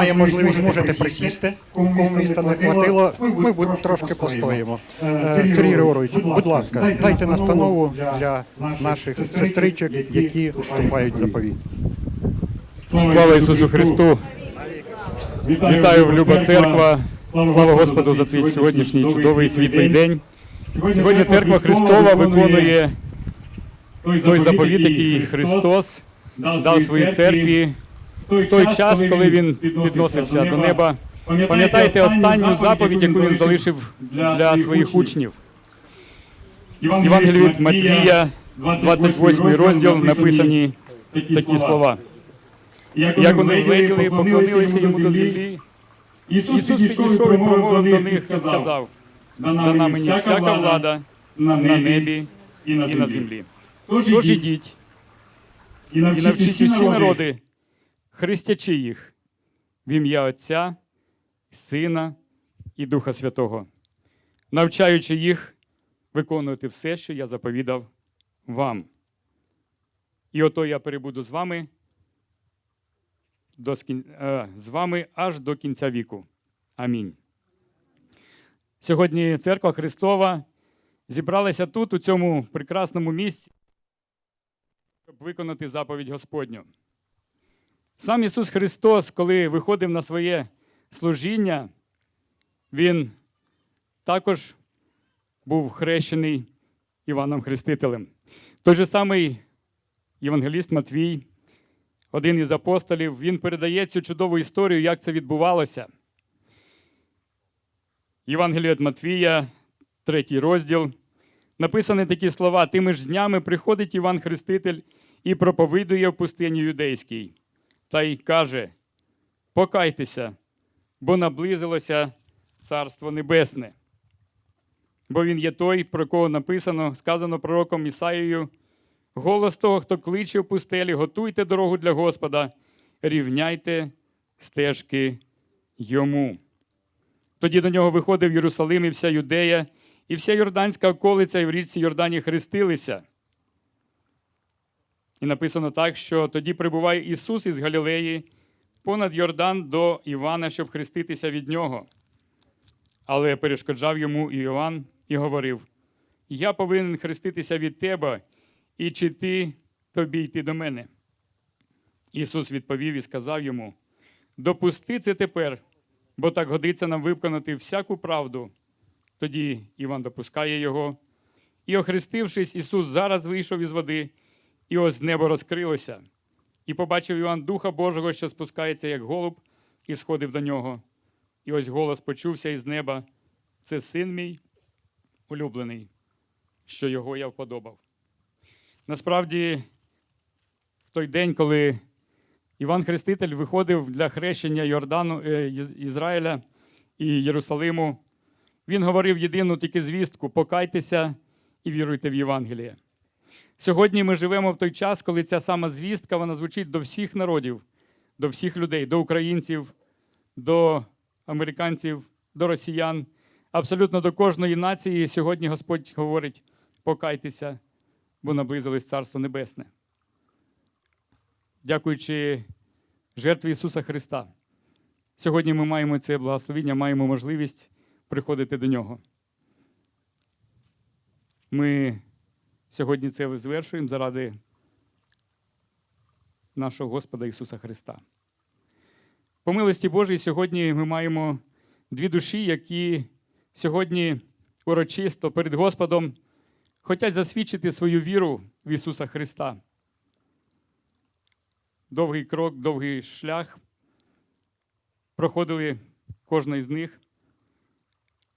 має можливість, можете присісти. Кому міста не хватило, ми трошки постоїмо. Е, Сергій Григорович, будь ласка, дайте настанову для наших сестричок, які вступають в заповіт. Слава Ісусу Христу! Вітаю, люба церква! Слава Господу за цей сьогоднішній чудовий світлий день. Сьогодні церква Христова виконує той заповіт, який Христос дав своїй церкві в той час, коли він підносився до неба. Пам'ятаєте останню заповідь, яку він залишив для своїх учнів. Євангелії від Матвія, 28 розділ, написані такі слова. Як вони гляділи, поклонилися йому до землі. Ісус підійшов і промовив до них і сказав, дана мені всяка влада на небі і на землі. Тож ідіть і навчіть усі народи, хрестячи їх в ім'я Отця, Сина і Духа Святого, навчаючи їх виконувати все, що я заповідав вам. І ото я перебуду з вами до е, з вами аж до кінця віку. Амінь. Сьогодні Церква Христова зібралася тут, у цьому прекрасному місці, щоб виконати заповідь Господню. Сам Ісус Христос, коли виходив на своє служіння, Він також був хрещений Іваном Хрестителем. Той же самий євангеліст Матвій, один із апостолів, він передає цю чудову історію, як це відбувалося. Євангелія від Матвія, третій розділ. Написані такі слова: Тими ж днями приходить Іван Хреститель і проповідує в пустині юдейській, та й каже: Покайтеся, бо наблизилося Царство Небесне. Бо він є той, про кого написано, сказано пророком Ісаєю, голос того, хто кличе в пустелі, готуйте дорогу для Господа, рівняйте стежки йому. Тоді до нього виходив Єрусалим і вся Юдея, і вся Йорданська околиця, і в річці Йордані хрестилися. І написано так, що тоді прибуває Ісус із Галілеї понад Йордан до Івана, щоб хреститися від нього. Але перешкоджав йому і Іван і говорив: Я повинен хреститися від тебе, і чи ти тобі йти до мене? Ісус відповів і сказав йому: Допусти це тепер, бо так годиться нам виконати всяку правду. Тоді Іван допускає його. І, охрестившись, Ісус зараз вийшов із води, і ось небо розкрилося. І побачив Іван Духа Божого, що спускається, як голуб, і сходив до нього. І ось голос почувся із неба: Це син мій улюблений, що його я вподобав. Насправді, в той день, коли Іван Хреститель виходив для хрещення Йордану е, Ізраїля і Єрусалиму, він говорив єдину тільки звістку: покайтеся і віруйте в Євангеліє. Сьогодні ми живемо в той час, коли ця сама звістка вона звучить до всіх народів, до всіх людей, до українців, до американців, до росіян, абсолютно до кожної нації. Сьогодні Господь говорить: покайтеся, бо наблизилось Царство Небесне. Дякуючи жертві Ісуса Христа. Сьогодні ми маємо це благословіння, маємо можливість приходити до Нього. Ми сьогодні це звершуємо заради нашого Господа Ісуса Христа. По милості Божій, сьогодні ми маємо дві душі, які сьогодні урочисто перед Господом хочуть засвідчити свою віру в Ісуса Христа. Довгий крок, довгий шлях проходили кожна із них.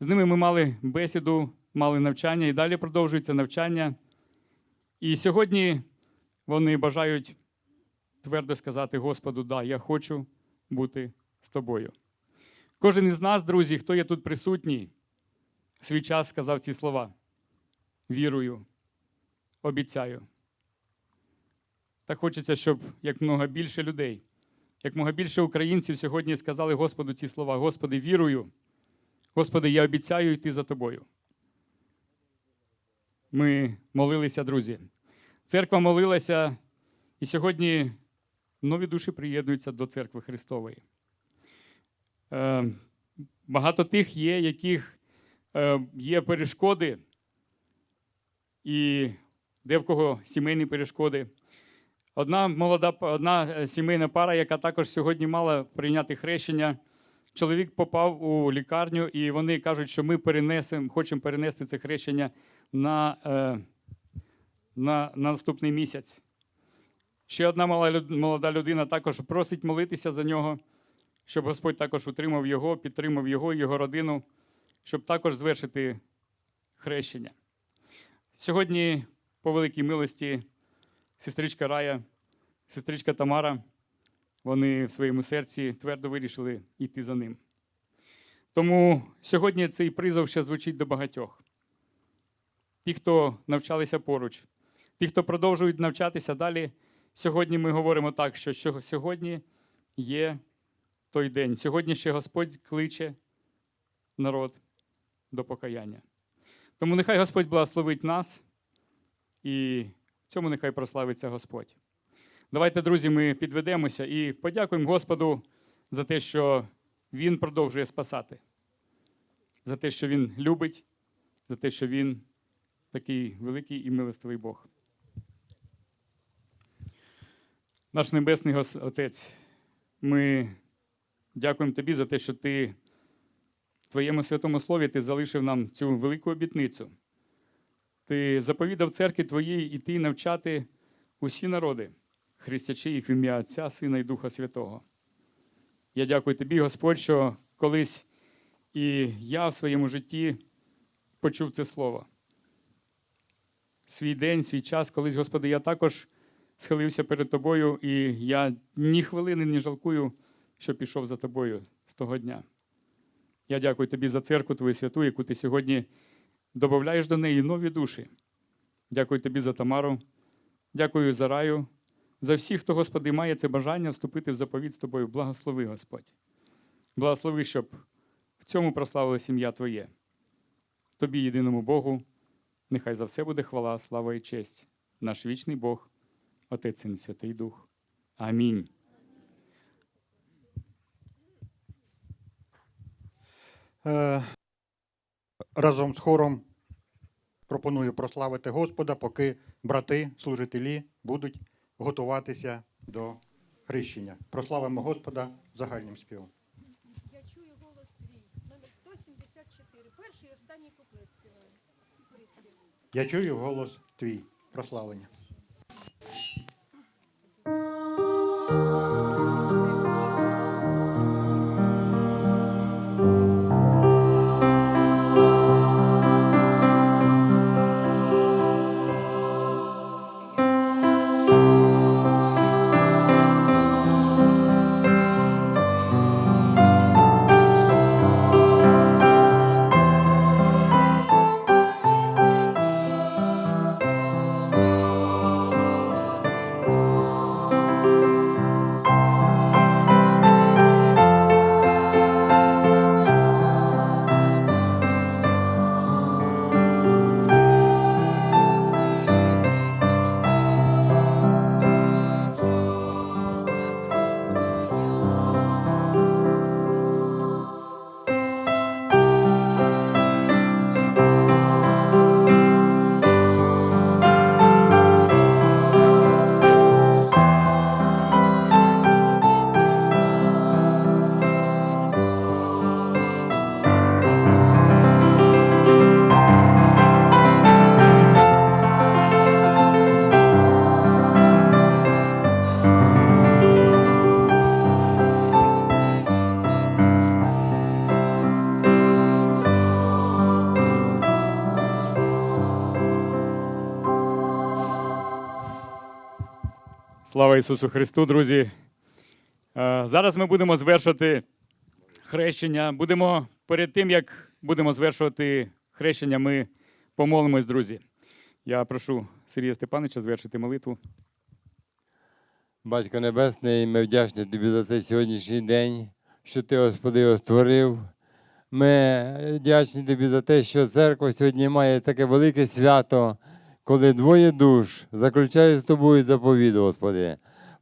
З ними ми мали бесіду, мали навчання і далі продовжується навчання. І сьогодні вони бажають твердо сказати Господу, да, я хочу бути з тобою. Кожен із нас, друзі, хто є тут присутній, в свій час сказав ці слова. Вірую, обіцяю. Так хочеться, щоб як много більше людей, як много більше українців сьогодні сказали Господу ці слова: Господи, вірую, Господи, я обіцяю йти за тобою. Ми молилися, друзі. Церква молилася, і сьогодні нові душі приєднуються до церкви Христової. Е, Багато тих є, яких е, є перешкоди, і де в кого сімейні перешкоди. Одна молода одна е, сімейна пара, яка також сьогодні мала прийняти хрещення. Чоловік попав у лікарню, і вони кажуть, що ми перенесемо, хочемо перенести це хрещення на, е, на, на наступний місяць. Ще одна молода людина також просить молитися за нього, щоб Господь також утримав його, підтримав його і його родину, щоб також звершити хрещення. Сьогодні, по великій милості, сестричка Рая, сестричка Тамара, вони в своєму серці твердо вирішили йти за ним. Тому сьогодні цей призов ще звучить до багатьох. Ті, хто навчалися поруч, ті, хто продовжують навчатися далі. Сьогодні ми говоримо так, що сьогодні є той день. Сьогодні ще Господь кличе народ до покаяння. Тому нехай Господь благословить нас, і в цьому нехай прославиться Господь. Давайте, друзі, ми підведемося і подякуємо Господу за те, що Він продовжує спасати, за те, що Він любить, за те, що Він такий великий і милостивий Бог. Наш Небесний Отець, ми дякуємо Тобі за те, що Ти в Твоєму святому слові Ти залишив нам цю велику обітницю. Ти заповідав церкві Твоїй іти навчати усі народи, хрестячи їх в ім'я Отця, Сина і Духа Святого. Я дякую Тобі, Господь, що колись і я в своєму житті почув це слово. Свій день, свій час, колись, Господи, я також схилився перед Тобою, і я ні хвилини не жалкую, що пішов за Тобою з того дня. Я дякую Тобі за церкву Твою святу, яку ти сьогодні додаєш до неї нові душі. Дякую Тобі за Тамару, дякую за раю, за всіх, хто, Господи, має це бажання вступити в заповідь з Тобою. Благослови, Господь. Благослови, щоб в цьому прославила сім'я Твоє. Тобі, єдиному Богу, нехай за все буде хвала, слава і честь. Наш вічний Бог, Отець і Святий Дух. Амінь. Е, Разом з хором пропоную прославити Господа, поки брати, служителі будуть готуватися до хрещення. Прославимо Господа загальним співом. Я чую голос твій. Номер 174. Перший і останній куплет. Я чую голос твій. Прославлення. Слава Ісусу Христу, друзі. Е, Зараз ми будемо звершувати хрещення. Будемо перед тим, як будемо звершувати хрещення, ми помолимось, друзі. Я прошу Сергія Степановича звершити молитву. Батько Небесний, ми вдячні Тобі за цей сьогоднішній день, що Ти, Господи, його створив. Ми вдячні Тобі за те, що церква сьогодні має таке велике свято, коли двоє душ заключають з тобою заповіт, Господи.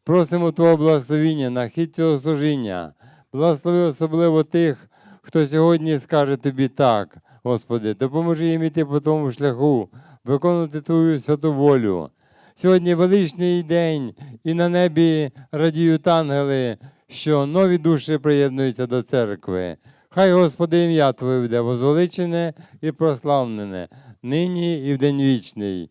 Просимо Твого благословіння на хід цього служіння. Благослови особливо тих, хто сьогодні скаже тобі так, Господи, допоможи їм іти по тому шляху, виконувати Твою святу волю. Сьогодні величний день, і на небі радіють ангели, що нові душі приєднуються до церкви. Хай Господи ім'я Твоє буде возвеличене і прославлене, нині і в день вічний.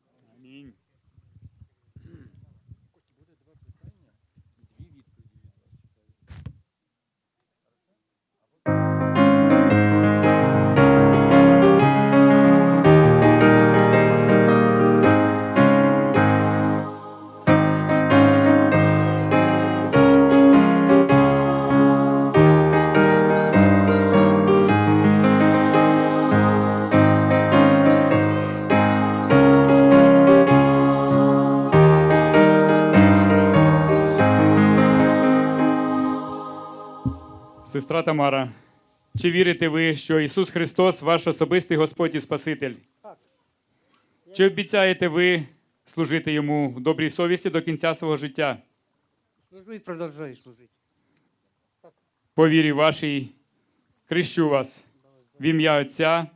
Сестра Тамара, чи вірите ви, що Ісус Христос ваш особистий Господь і Спаситель? Чи обіцяєте ви служити йому в добрій совісті до кінця свого життя? Служу і продовжую служити. По вірі вашій хрещу вас в ім'я Отця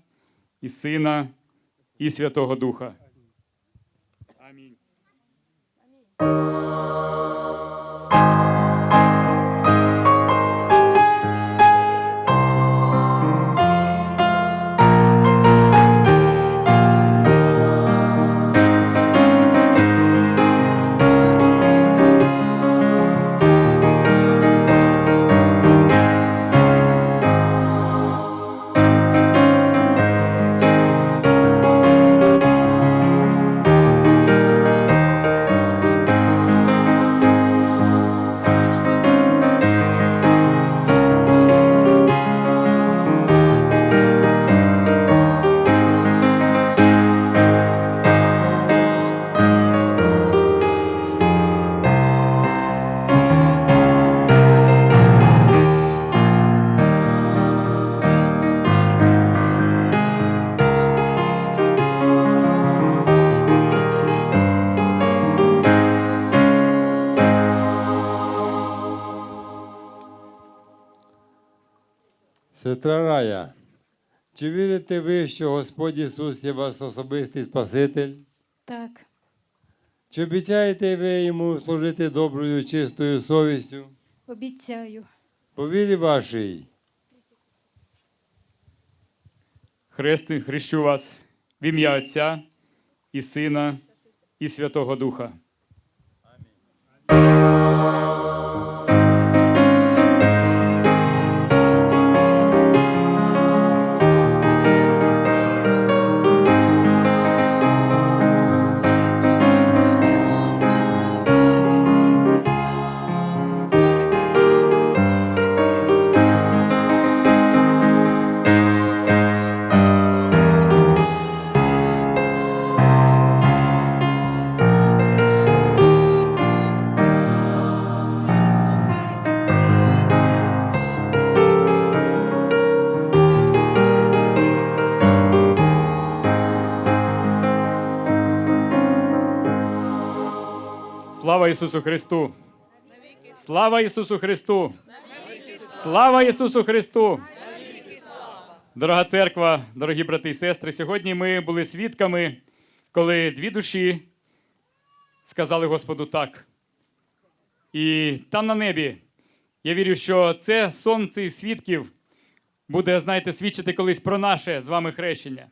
і Сина і Святого Духа. Амінь. Сестра Рая, чи вірите ви, що Господь Ісус є ваш особистий Спаситель? Так, Чи обіцяєте ви йому служити доброю, чистою совістю? обіцяю. По вірі вашій, Хрести, хрещу вас в ім'я Отця і Сина і Святого Духа. Слава Ісусу Христу! Слава Ісусу Христу! Слава Ісусу Христу! Дорога церква, дорогі брати і сестри, сьогодні ми були свідками, коли дві душі сказали Господу так. І там на небі, я вірю, що це сон цих свідків буде, знаєте, свідчити колись про наше з вами хрещення.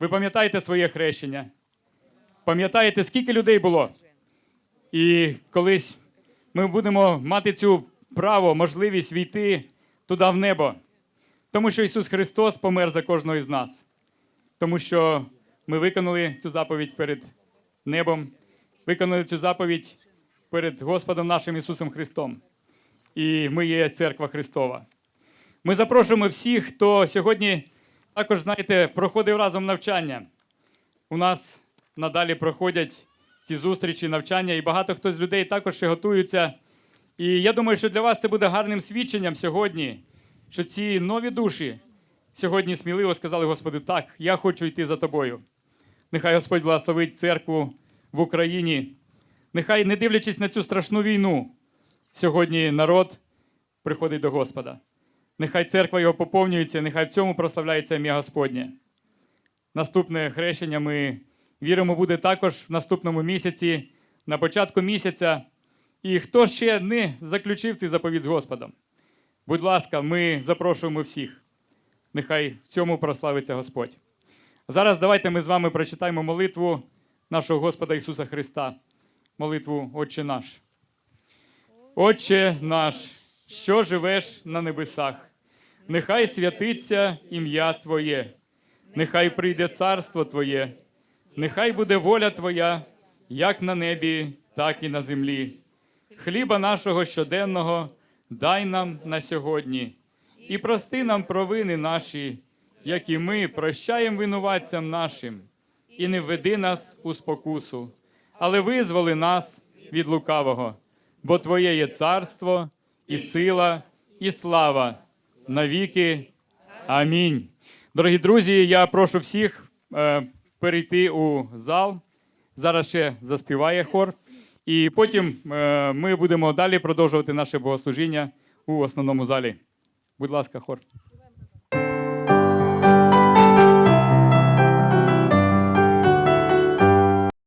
Ви пам'ятаєте своє хрещення? Пам'ятаєте, скільки людей було? І колись ми будемо мати цю право, можливість війти туди в небо. Тому що Ісус Христос помер за кожного із нас. Тому що ми виконали цю заповідь перед небом, виконали цю заповідь перед Господом нашим Ісусом Христом. І ми є церква Христова. Ми запрошуємо всіх, хто сьогодні також, знаєте, проходив разом навчання. У нас надалі проходять ці зустрічі, навчання, і багато хто з людей також ще готуються. І я думаю, що для вас це буде гарним свідченням сьогодні, що ці нові душі сьогодні сміливо сказали Господу, так, я хочу йти за тобою. Нехай Господь благословить церкву в Україні. Нехай, не дивлячись на цю страшну війну, сьогодні народ приходить до Господа. Нехай церква його поповнюється, нехай в цьому прославляється ім'я Господнє. Наступне хрещення ми віримо буде також в наступному місяці, на початку місяця. І хто ще не заключив цей заповіт з Господом? Будь ласка, ми запрошуємо всіх. Нехай в цьому прославиться Господь. Зараз давайте ми з вами прочитаємо молитву нашого Господа Ісуса Христа, молитву Отче наш. Отче наш, що живеш на небесах, нехай святиться ім'я Твоє, нехай прийде царство Твоє, нехай буде воля Твоя, як на небі, так і на землі. Хліба нашого щоденного дай нам на сьогодні, і прости нам провини наші, як і ми прощаємо винуватцям нашим, і не введи нас у спокусу, але визволи нас від лукавого, бо Твоє є царство, і сила, і слава навіки. Амінь. Дорогі друзі, я прошу всіх е, перейти у зал. Зараз ще заспіває хор. І потім е, ми будемо далі продовжувати наше богослужіння у основному залі. Будь ласка, хор.